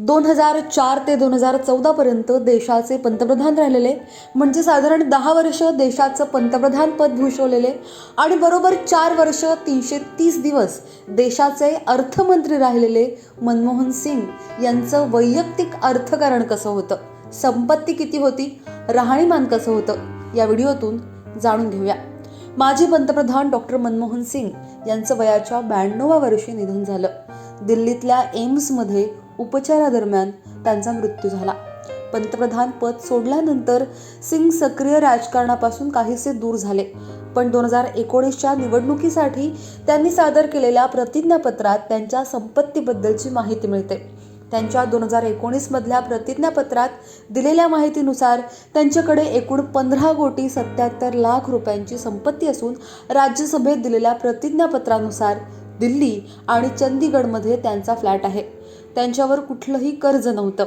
दोन हजार चार ते दोन हजार चौदापर्यंत देशाचे पंतप्रधान राहिलेले म्हणजे साधारण दहा वर्ष देशाचं पंतप्रधान पद भूषवलेले आणि बरोबर चार वर्ष तीनशे तीस दिवस देशाचे अर्थमंत्री राहिलेले मनमोहन सिंग यांचं वैयक्तिक अर्थकारण कसं होतं? संपत्ती किती होती? राहणीमान कसं होतं? या व्हिडिओतून जाणून घेऊया. माजी पंतप्रधान डॉक्टर मनमोहन सिंग यांचं वयाच्या ब्याण्णवा वर्षी निधन झालं. दिल्लीतल्या एम्समध्ये उपचारादरम्यान त्यांचा मृत्यू झाला. पंतप्रधान पद सोडल्यानंतर सिंग सक्रिय राजकारणापासून काहीसे दूर झाले. पण दोन हजार एकोणीसच्या निवडणुकीसाठी त्यांनी सादर केलेल्या प्रतिज्ञापत्रात त्यांच्या संपत्तीबद्दलची माहिती मिळते. त्यांच्या दोन हजार एकोणीसमधल्या प्रतिज्ञापत्रात दिलेल्या माहितीनुसार त्यांच्याकडे एकूण पंधरा कोटी सत्याहत्तर लाख रुपयांची संपत्ती असून राज्यसभेत दिलेल्या प्रतिज्ञापत्रानुसार दिल्ली आणि चंदीगडमध्ये त्यांचा फ्लॅट आहे. त्यांच्यावर कुठलंही कर्ज नव्हतं.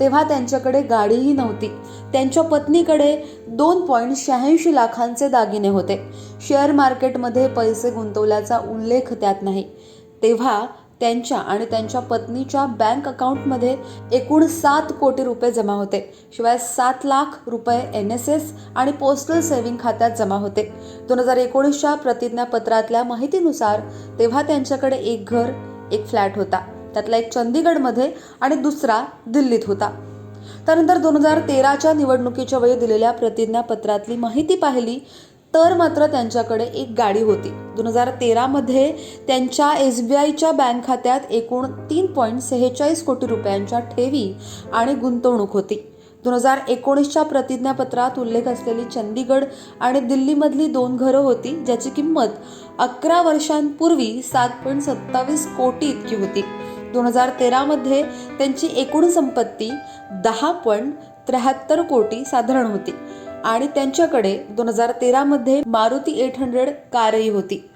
तेव्हा त्यांच्याकडे गाडीही नव्हती. त्यांच्या पत्नीकडे दोन पॉईंट शहाऐंशी लाखांचे दागिने होते. शेअर मार्केटमध्ये पैसे गुंतवल्याचा उल्लेख त्यात नाही. तेव्हा त्यांच्या आणि त्यांच्या पत्नीच्या बँक अकाउंटमध्ये एकूण सात कोटी रुपये जमा होते. शिवाय सात लाख रुपये एन एस एस आणि पोस्टल सेव्हिंग खात्यात जमा होते. दोन हजार एकोणीसच्या प्रतिज्ञापत्रातल्या माहितीनुसार तेव्हा त्यांच्याकडे एक घर एक फ्लॅट होता. त्यातला एक चंदीगडमध्ये आणि दुसरा दिल्लीत होता. त्यानंतर दोन हजार तेराच्या निवडणुकीच्या वेळी दिलेल्या प्रतिज्ञापत्रातली माहिती पाहिली तर मात्र त्यांच्याकडे एक गाडी होती. दोन हजार तेरामध्ये त्यांच्या एस बी आयच्या बँक खात्यात एकूण तीन पॉईंट सेहेचाळीस कोटी रुपयांच्या ठेवी आणि गुंतवणूक होती. दोन हजार एकोणीसच्या प्रतिज्ञापत्रात उल्लेख असलेली चंदीगड आणि दिल्लीमधली दोन घरं होती ज्याची किंमत अकरा वर्षांपूर्वी सात पॉईंट सत्तावीस कोटी इतकी होती. दोन हजार तेरामध्ये त्यांची एकूण संपत्ती दहा पॉईंट त्र्याहत्तर कोटी साधारण होती. आणि त्यांच्याकडे दोन हजार तेरामध्ये मारुती एट हंड्रेड कारही होती.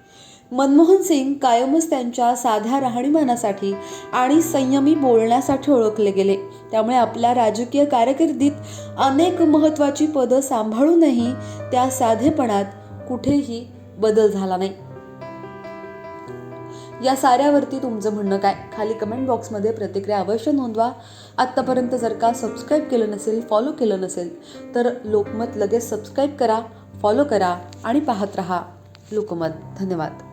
मनमोहन सिंग कायमच त्यांच्या साध्या राहणीमानासाठी आणि संयमी बोलण्यासाठी ओळखले गेले. त्यामुळे आपल्या राजकीय कारकिर्दीत अनेक महत्त्वाची पदं सांभाळूनही त्या साधेपणात कुठेही बदल झाला नाही. या साऱ्यावरती तुमचं म्हणणं काय? खाली कमेंट बॉक्समध्ये प्रतिक्रिया अवश्य नोंदवा. आत्तापर्यंत जर का सबस्क्राईब केलं नसेल फॉलो केलं नसेल तर लोकमत लगेच सबस्क्राईब करा फॉलो करा आणि पाहत रहा. लोकमत धन्यवाद.